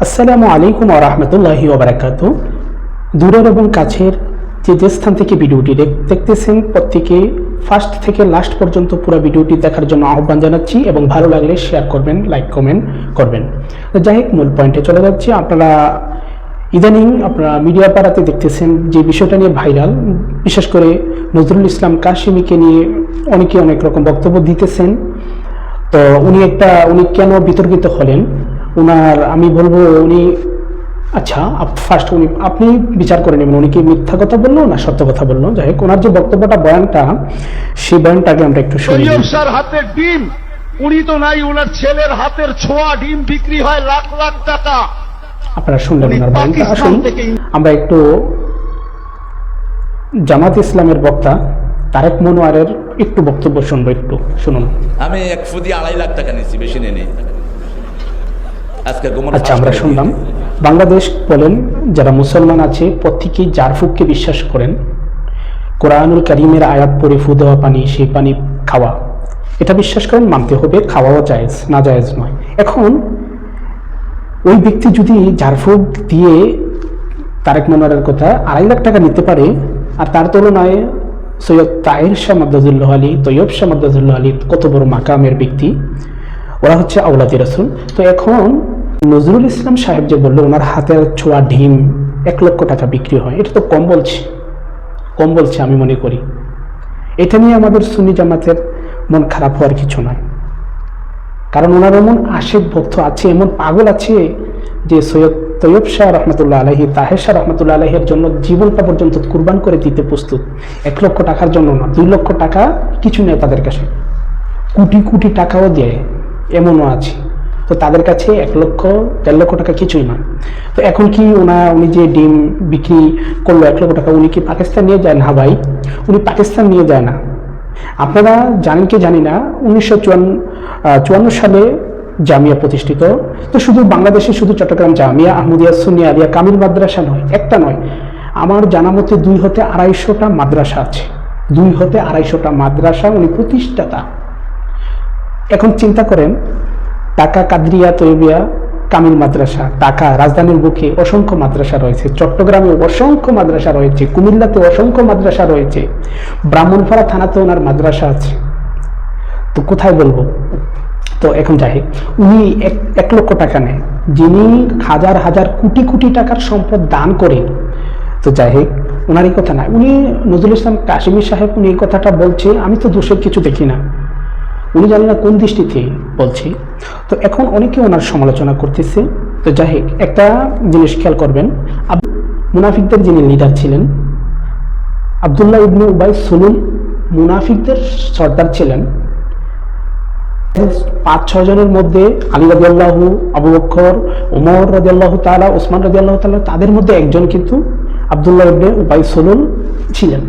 আসসালামু আলাইকুম আরহামতুল্লাহি ওবরাকাত দূরের এবং কাছের যে যে স্থান থেকে ভিডিওটি দেখ- দেখতেছেন, প্রত্যেকে ফার্স্ট থেকে লাস্ট পর্যন্ত পুরো ভিডিওটি দেখার জন্য আহ্বান জানাচ্ছি এবং ভালো লাগলে শেয়ার করবেন লাইক কমেন্ট করবেন। যাই হোক, মূল পয়েন্টে চলে যাচ্ছি। আপনারা ইদানিং আপনারা মিডিয়া পাড়াতে দেখতেছেন যে বিষয়টা নিয়ে ভাইরাল বিশেষ করে নজরুল ইসলাম কাশিমিকে নিয়ে অনেকে অনেক রকম বক্তব্য দিতেছেন। তো উনি একটা উনি কেন বিতর্কিত হলেন? ওনার আমি বলব উনি আচ্ছা ফার্স্ট উনি আপনি বিচার করে নেবেন উনি কি মিথ্যা কথা বলল না সত্য কথা বলল? যাই হোক ওনার যে বক্তব্যটা বয়ানটা সেই বয়ানটাকে আমরা একটু শুনি। সৈয়দ শাহর হাতের ডিম। উনি তো নাই ওনার ছেলের হাতের ছোঁয়া ডিম বিক্রি হয় লাখ লাখ টাকা। আপনারা শুনলেন ওনার বয়ানটা। আসুন আমরা একটু জামাত ইসলামের বক্তা তারেক মনোয়ারের একটু বক্তব্য শুনব একটু শুনুন। আমি এক ফুদি আড়াই লাখ টাকা নিচ্ছি বেশি নেই। আচ্ছা আমরা শুনলাম। বাংলাদেশ বলেন যারা মুসলমান আছে প্রত্যেকেই জারফুককে বিশ্বাস করেন কোরআনুল করিমের আয়াত পরে ফু দেওয়া পানি সেই পানি খাওয়া। এটা বিশ্বাস করেন মানতে হবে খাওয়াও জায়েজ না জায়েজ নয়। এখন ওই ব্যক্তি যদি জারফুক দিয়ে তারেক মনোয়ারের কথা আড়াই লাখ টাকা নিতে পারে আর তার তুলনায় সৈয়দ তাহের শাহ মাদ্দাজুল্লাহ আলী তৈয়ব শাহ মাদ্দাজুল্লাহ আলী কত বড় মাকামের ব্যক্তি ওরা হচ্ছে আউলাদি রাসুল। তো এখন নজরুল ইসলাম সাহেব যে বলল ওনার হাতের ছোঁয়া ডিম এক লক্ষ টাকা বিক্রি হয়। এটা তো কম বলছে কম বলছে আমি মনে করি। এটা নিয়ে আমাদের সুন্নি জামাতের মন খারাপ হওয়ার কিছু নয়। কারণ ওনার এমন আশেক ভক্ত আছে, এমন পাগল আছে যে সৈয়দ তৈয়ব শাহ রহমতুল্লাহ আলহি তাহের শাহ রহমতুল্লাহ আলহের জন্য জীবনটা পর্যন্ত কুরবান করে দিতে প্রস্তুত। এক লক্ষ টাকার জন্য না, দুই লক্ষ টাকা কিছু নেই তাদের কাছে। কোটি কোটি টাকাও দেয়, এমনও আছে। তো তাদের কাছে এক লক্ষ, দেড় লক্ষ টাকা কিছুই না। তো এখন কি ওনা, উনি যে ডিম বিক্রি করল, এক লক্ষ টাকা, উনি কি পাকিস্তান নিয়ে যায়? না ভাই, উনি পাকিস্তান নিয়ে যায় না। আপনারা জানেন কি জানি না, উনিশশো চুয়ান্ন সালে জামিয়া প্রতিষ্ঠিত। তো শুধু বাংলাদেশে, শুধু চট্টগ্রাম জামিয়া, আহমদিয়া, সুনিয়া আলিয়া কামিল মাদ্রাসা নয়, একটা নয়। আমার জানা মতে দুই হতে আড়াইশোটা মাদ্রাসা আছে। দুই হতে আড়াইশোটা মাদ্রাসা, উনি প্রতিষ্ঠাতা। এখন চিন্তা করেন টাকা কাদরিয়া তৈবিয়া কামিল মাদ্রাসা টাকা রাজধানীর বুকে অসংখ্য মাদ্রাসা রয়েছে, চট্টগ্রামে অসংখ্য মাদ্রাসা রয়েছে কুমিল্লাতে অসংখ্য মাদ্রাসা রয়েছে, ব্রাহ্মণপাড়া থানাতে ওনার মাদ্রাসা আছে। তো কোথায় বলব? তো এখন যাই উনি এক এক লক্ষ টাকা নেয়, যিনি হাজার হাজার কোটি কোটি টাকার সম্পদ দান করে। তো যাই হোক, ওনার এই কথা না, উনি নজরুল ইসলাম কাশিমি সাহেব উনি এই কথাটা বলছে, আমি তো দোষের কিছু দেখি না। উনি জানি না কোন দৃষ্টিতে বলছে। তো এখন অনেকে ওনার সমালোচনা করতেছে। তো যাই হোক, একটা জিনিস খেয়াল করবেন। মুনাফিকদের যিনি লিডার ছিলেন, আবদুল্লাহ ইবনে উবাই সুলুল মুনাফিকদের সর্দার ছিলেন। পাঁচ ছয় জনের মধ্যে আলী রাজি আল্লাহু আবু বক্কর, ওমর রাজি আল্লাহ তালা ওসমান আল্লাহ তালা তাদের মধ্যে একজন কিন্তু আবদুল্লাহ ইবনে উবাই সলুল ছিলেন।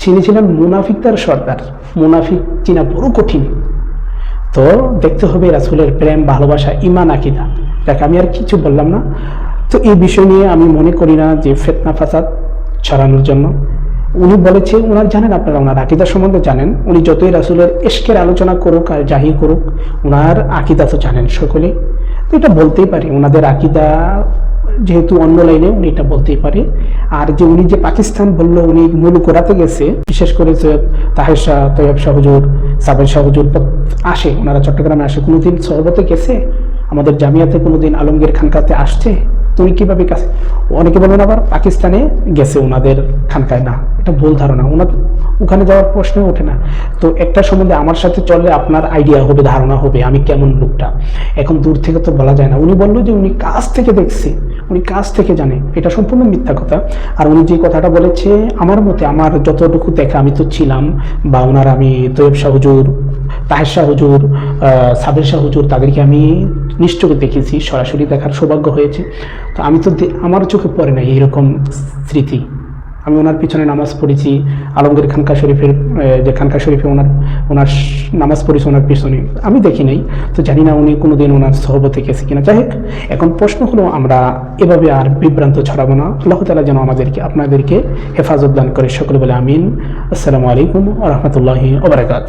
তিনি ছিলেন মুনাফিকদের সর্দার। মুনাফিক চিনা বড় কঠিন। তো দেখতে হবে রাসুলের প্রেম, ভালোবাসা ইমান আকিদা। দেখ, আমি আর কিছু বললাম না। তো এই বিষয় নিয়ে আমি মনে করি না যে ফেতনা ফাসাদ ছড়ানোর জন্য। উনি বলেছে ওনার জানেন আপনারা ওনার আকিদা সম্বন্ধে জানেন। উনি যতই রাসুলের এশকের আলোচনা করুক আর জাহি করুক ওনার আকিদা তো জানেন সকলেই। তো এটা বলতেই পারি ওনাদের আকিদা যেহেতু অন্য লাইনে উনি এটা বলতেই পারে। আর যে উনি যে পাকিস্তান বলল, উনি মূল করাতে গেছে, বিশেষ করে সৈয়দ তাহের শাহ তৈয়ব শাহ হুজুর সাবের শাহ হুজুর প্রত- আসে, ওনারা চট্টগ্রামে আসে। কোনোদিন সহবতে গেছে, আমাদের জামিয়াতে কোনোদিন আলমগীর খানকাতে আসছে? তুমি কীভাবে কাছে অনেকে বলেন আবার পাকিস্তানে গেছে ওনাদের খানকায়। না, এটা ভুল ধারণা। ওনার ওখানে যাওয়ার প্রশ্ন ওঠে না। তো একটা সম্বন্ধে আমার সাথে চলে, আপনার আইডিয়া হবে, ধারণা হবে, আমি কেমন লোকটা। এখন দূর থেকে তো বলা যায় না। উনি বলল যে উনি কাছ থেকে দেখছে। উনি কাজ থেকে জানে, এটা সম্পূর্ণ মিথ্যা কথা। আর উনি যে কথাটা বলেছে, আমার মতে আমার যতটুকু দেখা, আমি তো ছিলাম বা ওনার আমি তৈব শাহ হুজুর, তাহের শাহ হুজুর সাবের শাহ হুজুর, তাদেরকে আমি নিশ্চয়ই দেখেছি, সরাসরি দেখার সৌভাগ্য হয়েছে। তো আমি তো আমার চোখে পড়ে না এইরকম স্মৃতি। আমি ওনার পিছনে নামাজ পড়েছি, আলমগীর খানকা শরীফের যে খানকা শরীফে ওনার ওনার নামাজ পড়েছি ওনার পিছনে। আমি দেখি নাই, তো জানি না উনি কোনো দিন ওনার সহবতে গেছে কিনা। যাই এখন প্রশ্ন হলো, আমরা এভাবে আর বিভ্রান্ত ছড়াবো না। আল্লাহ তালা যেন আমাদেরকে, আপনাদেরকে হেফাজত দান করে সকলে বলে আমিন। আসসালামু আলাইকুম রহমতুল্লাহি ওবরাকাত